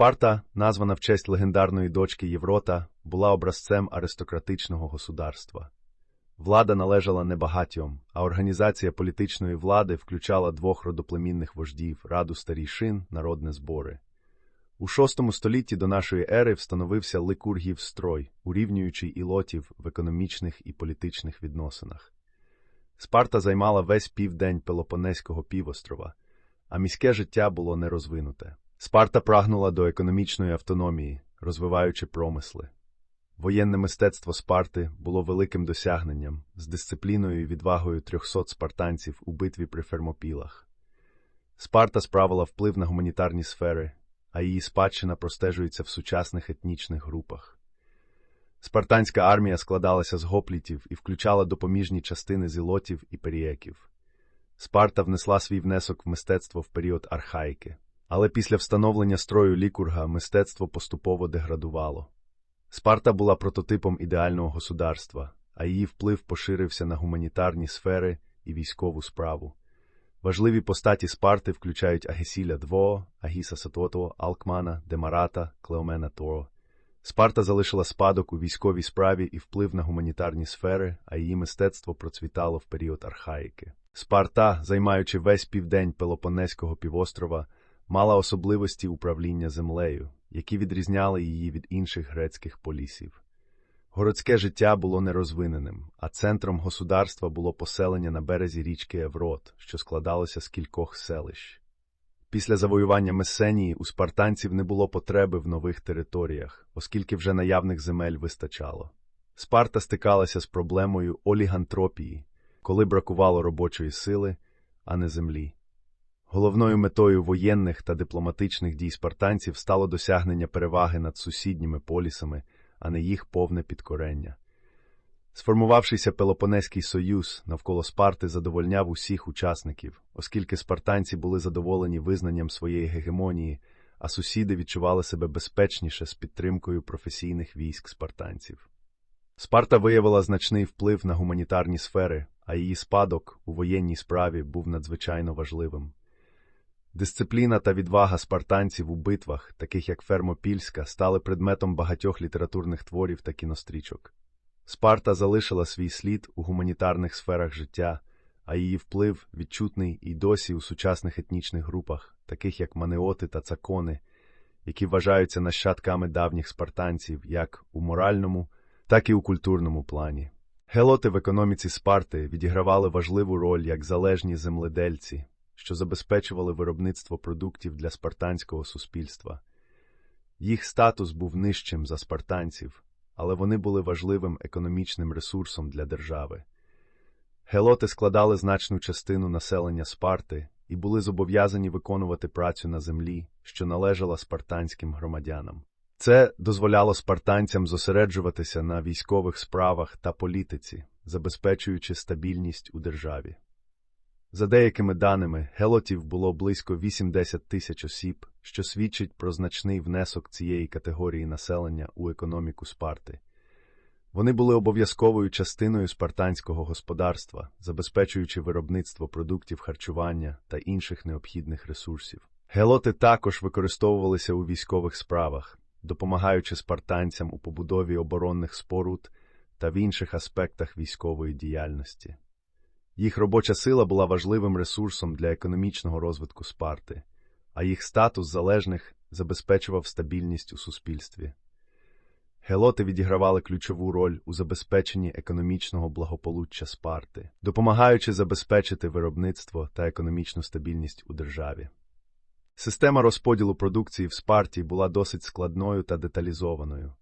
Спарта, названа в честь легендарної дочки Єврота, була образцем аристократичного государства. Влада належала не багатьом, а організація політичної влади включала двох родоплемінних вождів Раду старійшин, народне збори. У VI столітті до нашої ери встановився ликургів строй, урівнюючий ілотів в економічних і політичних відносинах. Спарта займала весь південь Пелопонеського півострова, а міське життя було нерозвинуте. Спарта прагнула до економічної автономії, розвиваючи промисли. Воєнне мистецтво Спарти було великим досягненням з дисципліною і відвагою 300 спартанців у битві при Фермопілах. Спарта справила вплив на гуманітарні сфери, а її спадщина простежується в сучасних етнічних групах. Спартанська армія складалася з гоплітів і включала допоміжні частини зілотів і періеків. Спарта внесла свій внесок в мистецтво в період архаїки, але після встановлення строю лікурга мистецтво поступово деградувало. Спарта була прототипом ідеального государства, а її вплив поширився на гуманітарні сфери і військову справу. Важливі постаті Спарти включають Агесіля Двоо, Агіса Сатото, Алкмана, Демарата, Клеомена Торо. Спарта залишила спадок у військовій справі і вплив на гуманітарні сфери, а її мистецтво процвітало в період архаїки. Спарта, займаючи весь південь Пелопонеського півострова, мала особливості управління землею, які відрізняли її від інших грецьких полісів. Городське життя було нерозвиненим, а центром государства було поселення на березі річки Еврот, що складалося з кількох селищ. Після завоювання Месенії у спартанців не було потреби в нових територіях, оскільки вже наявних земель вистачало. Спарта стикалася з проблемою олігантропії, коли бракувало робочої сили, а не землі. Головною метою воєнних та дипломатичних дій спартанців стало досягнення переваги над сусідніми полісами, а не їх повне підкорення. Сформувавшийся Пелопонеський союз навколо Спарти задовольняв усіх учасників, оскільки спартанці були задоволені визнанням своєї гегемонії, а сусіди відчували себе безпечніше з підтримкою професійних військ спартанців. Спарта виявила значний вплив на гуманітарні сфери, а її спадок у воєнній справі був надзвичайно важливим. Дисципліна та відвага спартанців у битвах, таких як Фермопільська, стали предметом багатьох літературних творів та кінострічок. Спарта залишила свій слід у гуманітарних сферах життя, а її вплив відчутний і досі у сучасних етнічних групах, таких як манеоти та цакони, які вважаються нащадками давніх спартанців як у моральному, так і у культурному плані. Гелоти в економіці Спарти відігравали важливу роль як залежні земледельці, що забезпечували виробництво продуктів для спартанського суспільства. Їх статус був нижчим за спартанців, але вони були важливим економічним ресурсом для держави. Гелоти складали значну частину населення Спарти і були зобов'язані виконувати працю на землі, що належала спартанським громадянам. Це дозволяло спартанцям зосереджуватися на військових справах та політиці, забезпечуючи стабільність у державі. За деякими даними, гелотів було близько 80 тисяч осіб, що свідчить про значний внесок цієї категорії населення у економіку Спарти. Вони були обов'язковою частиною спартанського господарства, забезпечуючи виробництво продуктів харчування та інших необхідних ресурсів. Гелоти також використовувалися у військових справах, допомагаючи спартанцям у побудові оборонних споруд та в інших аспектах військової діяльності. Їх робоча сила була важливим ресурсом для економічного розвитку Спарти, а їх статус залежних забезпечував стабільність у суспільстві. Гелоти відігравали ключову роль у забезпеченні економічного благополуччя Спарти, допомагаючи забезпечити виробництво та економічну стабільність у державі. Система розподілу продукції в Спарті була досить складною та деталізованою.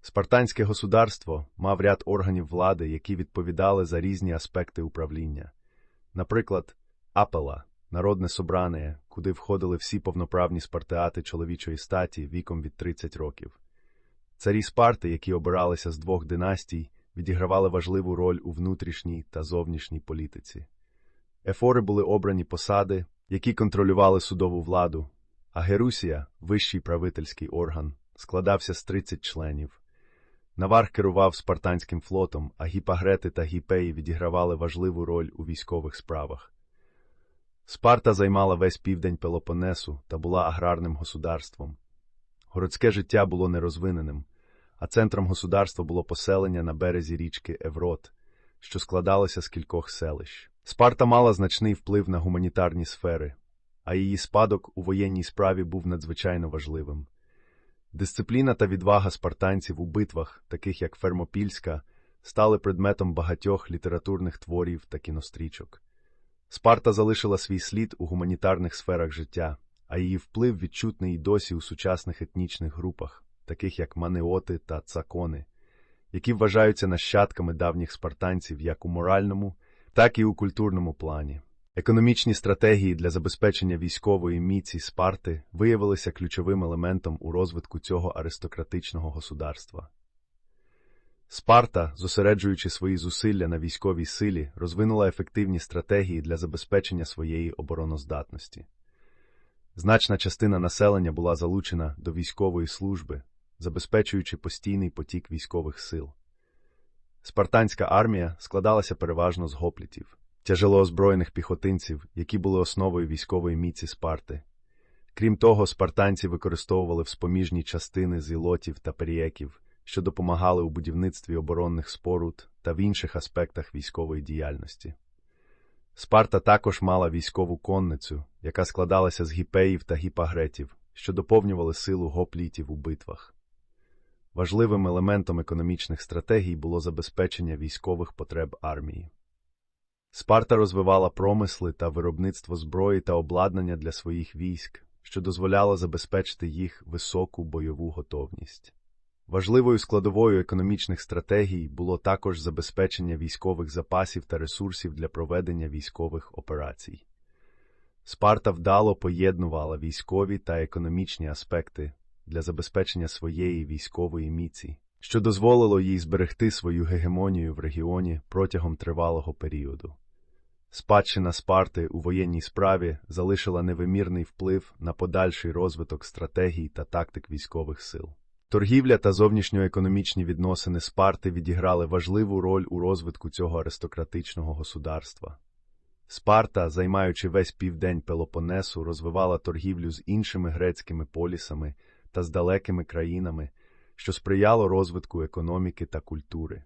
Спартанське государство мав ряд органів влади, які відповідали за різні аспекти управління. Наприклад, апела, народне собрання, куди входили всі повноправні спартеати чоловічої статі віком від 30 років. Царі Спарти, які обиралися з двох династій, відігравали важливу роль у внутрішній та зовнішній політиці. Ефори були обрані посади, які контролювали судову владу, а Герусія, вищий правительський орган, складався з 30 членів. Навар керував спартанським флотом, а гіпагрети та гіпеї відігравали важливу роль у військових справах. Спарта займала весь південь Пелопонесу та була аграрним государством. Городське життя було нерозвиненим, а центром государства було поселення на березі річки Еврот, що складалося з кількох селищ. Спарта мала значний вплив на гуманітарні сфери, а її спадок у воєнній справі був надзвичайно важливим. Дисципліна та відвага спартанців у битвах, таких як Фермопільська, стали предметом багатьох літературних творів та кінострічок. Спарта залишила свій слід у гуманітарних сферах життя, а її вплив відчутний і досі у сучасних етнічних групах, таких як манеоти та цакони, які вважаються нащадками давніх спартанців як у моральному, так і у культурному плані. Економічні стратегії для забезпечення військової міці Спарти виявилися ключовим елементом у розвитку цього аристократичного государства. Спарта, зосереджуючи свої зусилля на військовій силі, розвинула ефективні стратегії для забезпечення своєї обороноздатності. Значна частина населення була залучена до військової служби, забезпечуючи постійний потік військових сил. Спартанська армія складалася переважно з гоплітів, тяжелоозброєних піхотинців, які були основою військової міці Спарти. Крім того, спартанці використовували вспоміжні частини з ілотів та перієків, що допомагали у будівництві оборонних споруд та в інших аспектах військової діяльності. Спарта також мала військову конницю, яка складалася з гіпеїв та гіпагретів, що доповнювали силу гоплітів у битвах. Важливим елементом економічних стратегій було забезпечення військових потреб армії. Спарта розвивала промисли та виробництво зброї та обладнання для своїх військ, що дозволяло забезпечити їх високу бойову готовність. Важливою складовою економічних стратегій було також забезпечення військових запасів та ресурсів для проведення військових операцій. Спарта вдало поєднувала військові та економічні аспекти для забезпечення своєї військової міці, що дозволило їй зберегти свою гегемонію в регіоні протягом тривалого періоду. Спадщина Спарти у воєнній справі залишила невимірний вплив на подальший розвиток стратегій та тактик військових сил. Торгівля та зовнішньоекономічні відносини Спарти відіграли важливу роль у розвитку цього аристократичного государства. Спарта, займаючи весь південь Пелопонесу, розвивала торгівлю з іншими грецькими полісами та з далекими країнами, що сприяло розвитку економіки та культури.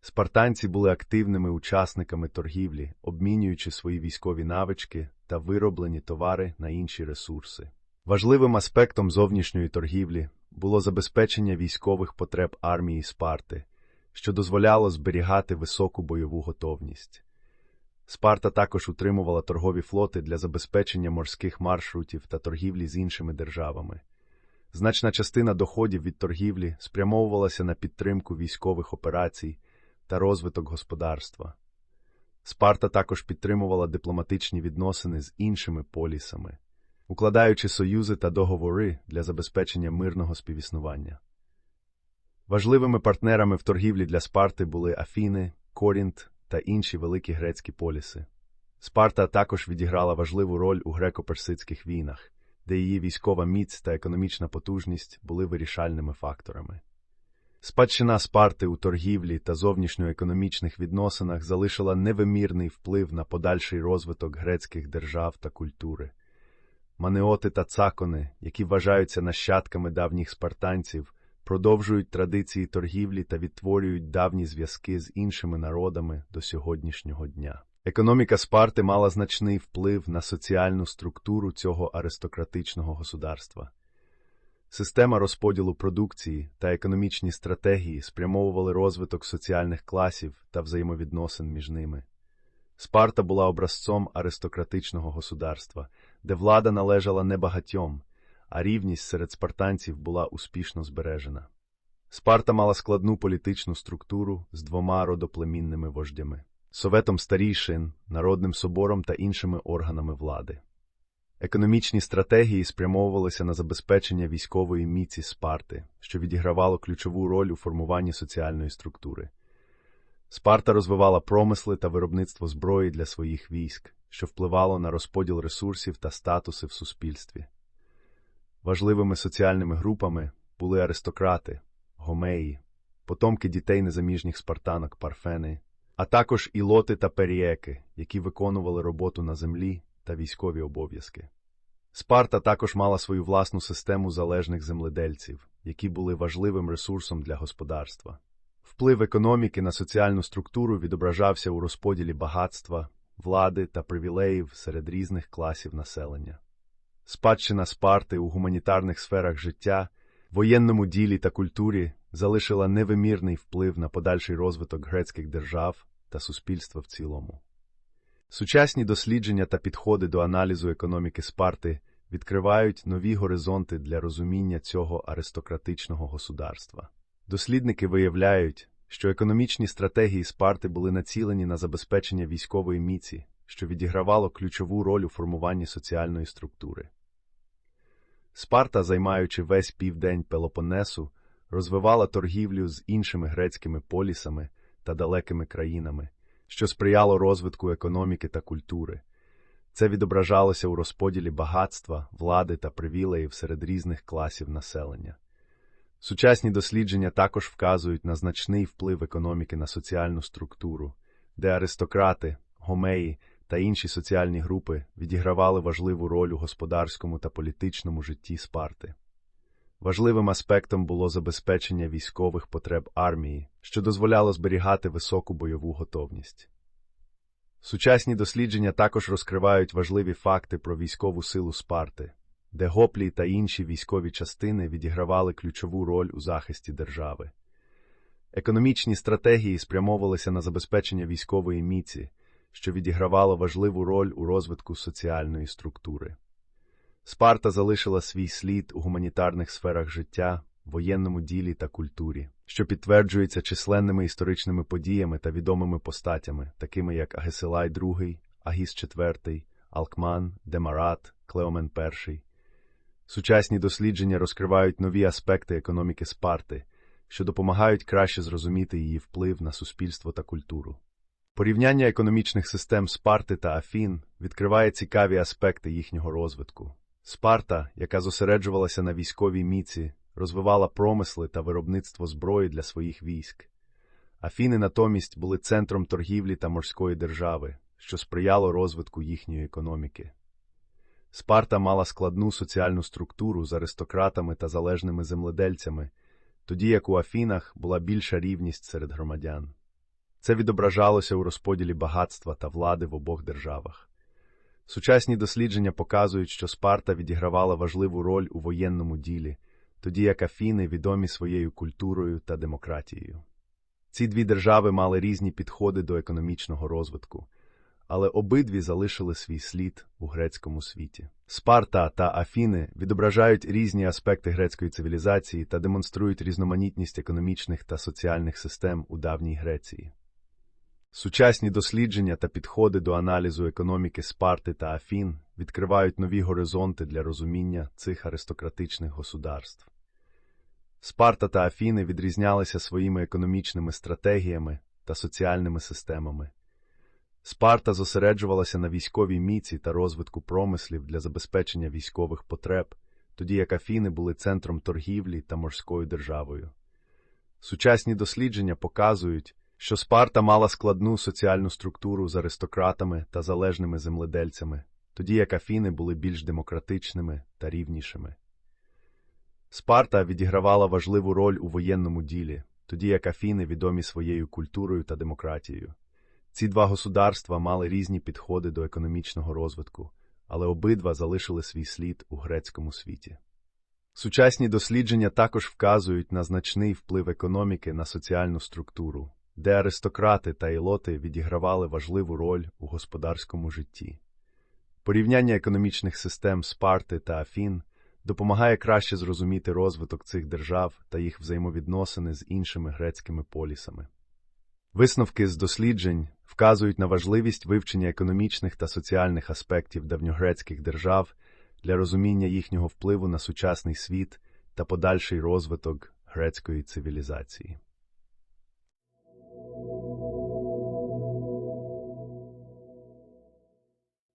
Спартанці були активними учасниками торгівлі, обмінюючи свої військові навички та вироблені товари на інші ресурси. Важливим аспектом зовнішньої торгівлі було забезпечення військових потреб армії Спарти, що дозволяло зберігати високу бойову готовність. Спарта також утримувала торгові флоти для забезпечення морських маршрутів та торгівлі з іншими державами. Значна частина доходів від торгівлі спрямовувалася на підтримку військових операцій та розвиток господарства. Спарта також підтримувала дипломатичні відносини з іншими полісами, укладаючи союзи та договори для забезпечення мирного співіснування. Важливими партнерами в торгівлі для Спарти були Афіни, Корінт та інші великі грецькі поліси. Спарта також відіграла важливу роль у греко-персидських війнах, де її військова міць та економічна потужність були вирішальними факторами. Спадщина Спарти у торгівлі та зовнішньоекономічних відносинах залишила невимірний вплив на подальший розвиток грецьких держав та культури. Манеоти та цакони, які вважаються нащадками давніх спартанців, продовжують традиції торгівлі та відтворюють давні зв'язки з іншими народами до сьогоднішнього дня. Економіка Спарти мала значний вплив на соціальну структуру цього аристократичного государства. Система розподілу продукції та економічні стратегії спрямовували розвиток соціальних класів та взаємовідносин між ними. Спарта була образцом аристократичного государства, де влада належала не багатьом, а рівність серед спартанців була успішно збережена. Спарта мала складну політичну структуру з двома родоплемінними вождями советом старійшин, народним собором та іншими органами влади. Економічні стратегії спрямовувалися на забезпечення військової міці Спарти, що відігравало ключову роль у формуванні соціальної структури. Спарта розвивала промисли та виробництво зброї для своїх військ, що впливало на розподіл ресурсів та статуси в суспільстві. Важливими соціальними групами були аристократи, гомеї, потомки дітей незаміжніх спартанок парфени, а також ілоти та періеки, які виконували роботу на землі та військові обов'язки. Спарта також мала свою власну систему залежних земледельців, які були важливим ресурсом для господарства. Вплив економіки на соціальну структуру відображався у розподілі багатства, влади та привілеїв серед різних класів населення. Спадщина Спарти у гуманітарних сферах життя, воєнному ділі та культурі залишила невимірний вплив на подальший розвиток грецьких держав та суспільства в цілому. Сучасні дослідження та підходи до аналізу економіки Спарти відкривають нові горизонти для розуміння цього аристократичного государства. Дослідники виявляють, що економічні стратегії Спарти були націлені на забезпечення військової міці, що відігравало ключову роль у формуванні соціальної структури. Спарта, займаючи весь південь Пелопонесу, розвивала торгівлю з іншими грецькими полісами та далекими країнами, що сприяло розвитку економіки та культури. Це відображалося у розподілі багатства, влади та привілеїв серед різних класів населення. Сучасні дослідження також вказують на значний вплив економіки на соціальну структуру, де аристократи, гомеї та інші соціальні групи відігравали важливу роль у господарському та політичному житті Спарти. Важливим аспектом було забезпечення військових потреб армії, що дозволяло зберігати високу бойову готовність. Сучасні дослідження також розкривають важливі факти про військову силу Спарти, де гоплі та інші військові частини відігравали ключову роль у захисті держави. Економічні стратегії спрямовувалися на забезпечення військової міці, що відігравало важливу роль у розвитку соціальної структури. Спарта залишила свій слід у гуманітарних сферах життя, воєнному ділі та культурі, що підтверджується численними історичними подіями та відомими постатями, такими як Агесилай II, Агіс IV, Алкман, Демарат, Клеомен І. Сучасні дослідження розкривають нові аспекти економіки Спарти, що допомагають краще зрозуміти її вплив на суспільство та культуру. Порівняння економічних систем Спарти та Афін відкриває цікаві аспекти їхнього розвитку. Спарта, яка зосереджувалася на військовій міці, розвивала промисли та виробництво зброї для своїх військ. Афіни натомість були центром торгівлі та морської держави, що сприяло розвитку їхньої економіки. Спарта мала складну соціальну структуру з аристократами та залежними земледельцями, тоді як у Афінах була більша рівність серед громадян. Це відображалося у розподілі багатства та влади в обох державах. Сучасні дослідження показують, що Спарта відігравала важливу роль у воєнному ділі, тоді як Афіни відомі своєю культурою та демократією. Ці дві держави мали різні підходи до економічного розвитку, але обидві залишили свій слід у грецькому світі. Спарта та Афіни відображають різні аспекти грецької цивілізації та демонструють різноманітність економічних та соціальних систем у давній Греції. Сучасні дослідження та підходи до аналізу економіки Спарти та Афін відкривають нові горизонти для розуміння цих аристократичних государств. Спарта та Афіни відрізнялися своїми економічними стратегіями та соціальними системами. Спарта зосереджувалася на військовій міці та розвитку промислів для забезпечення військових потреб, тоді як Афіни були центром торгівлі та морською державою. Сучасні дослідження показують, що Спарта мала складну соціальну структуру з аристократами та залежними земледельцями, тоді як Афіни були більш демократичними та рівнішими. Спарта відігравала важливу роль у воєнному ділі, тоді як Афіни відомі своєю культурою та демократією. Ці два государства мали різні підходи до економічного розвитку, але обидва залишили свій слід у грецькому світі. Сучасні дослідження також вказують на значний вплив економіки на соціальну структуру, де аристократи та ілоти відігравали важливу роль у господарському житті. Порівняння економічних систем Спарти та Афін допомагає краще зрозуміти розвиток цих держав та їх взаємовідносини з іншими грецькими полісами. Висновки з досліджень вказують на важливість вивчення економічних та соціальних аспектів давньогрецьких держав для розуміння їхнього впливу на сучасний світ та подальший розвиток грецької цивілізації.